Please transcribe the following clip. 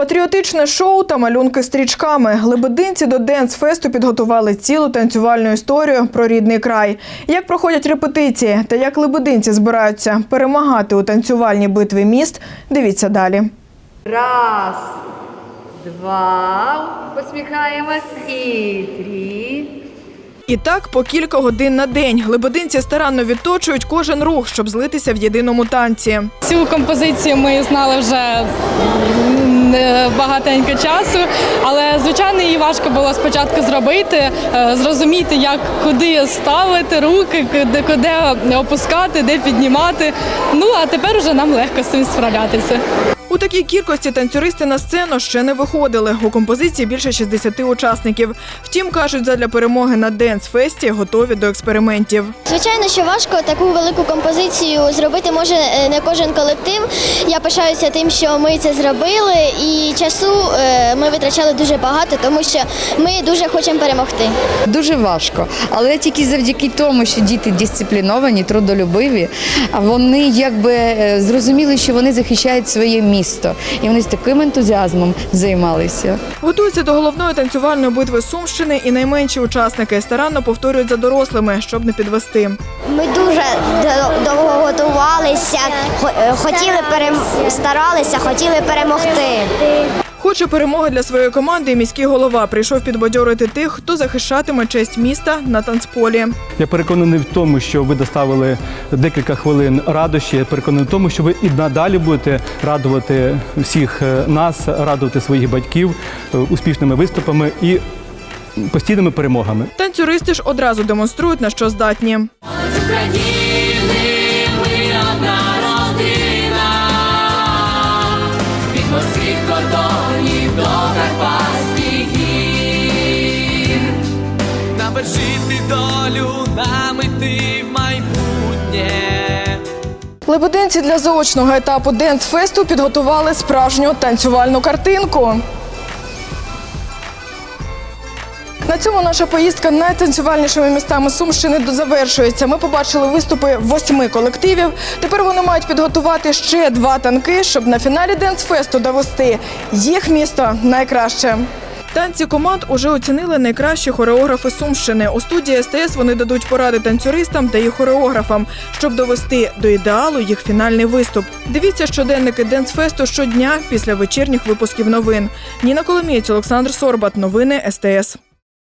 Патріотичне шоу та малюнки стрічками. Лебединці до Денс-фесту підготували цілу танцювальну історію про рідний край. Як проходять репетиції та як лебединці збираються перемагати у танцювальній битві міст, дивіться далі. Раз, два. Посміхаємось. І три. І так по кілька годин на день. Лебединці старанно відточують кожен рух, щоб злитися в єдиному танці. Цю композицію ми знали вже багатенько часу, але звичайно її важко було спочатку зробити, е, зрозуміти, як куди ставити руки, куди, куди опускати, де піднімати. Ну а тепер вже нам легко з цим справлятися. У такій кількості танцюристи на сцену ще не виходили. У композиції більше 60 учасників. Втім, кажуть, задля перемоги на Денс-фесті готові до експериментів. Звичайно, що важко таку велику композицію зробити може е, не кожен колектив. Я пишаюся тим, що ми це зробили, і часу е, ми витрачали дуже багато, тому що ми дуже хочемо перемогти. Дуже важко, але тільки завдяки тому, що діти дисципліновані, трудолюбиві, а вони якби е, зрозуміли, що вони захищають своє місто, і вони з таким ентузіазмом займалися. Готуються до головної танцювальної битви Сумщини і найменші учасники старанно повторюють за дорослими, щоб не підвести. Ми дуже довго готувалися, хотіли старалися, хотіли перемогти. Хоче перемоги для своєї команди. і Міський голова прийшов підбадьорити тих, хто захищатиме честь міста на танцполі. Я переконаний в тому, що ви доставили декілька хвилин радощі. Я переконаний в тому, що ви і надалі будете радувати всіх е, нас, радувати своїх батьків е, успішними виступами і постійними перемогами. Танцюристи ж одразу демонструють на що здатні. З України ми одна родина, від морських кордонів до Карпатських гір. Нам вершити долю, нам іти в майбутнє. Лебединці для заочного етапу Денс-фесту підготували справжню танцювальну картинку. На цьому наша поїздка найтанцювальнішими містами Сумщини завершується. Ми побачили виступи восьми колективів. Тепер вони мають підготувати ще два танки, щоб на фіналі Денс-фесту довести їх місто найкраще. Танці команд уже оцінили найкращі хореографи Сумщини. У студії СТС вони дадуть поради танцюристам та їх хореографам, щоб довести до ідеалу їх фінальний виступ. Дивіться щоденники Денсфесту щодня після вечірніх випусків новин. Ніна Коломієць, Олександр Сорбат. Новини СТС.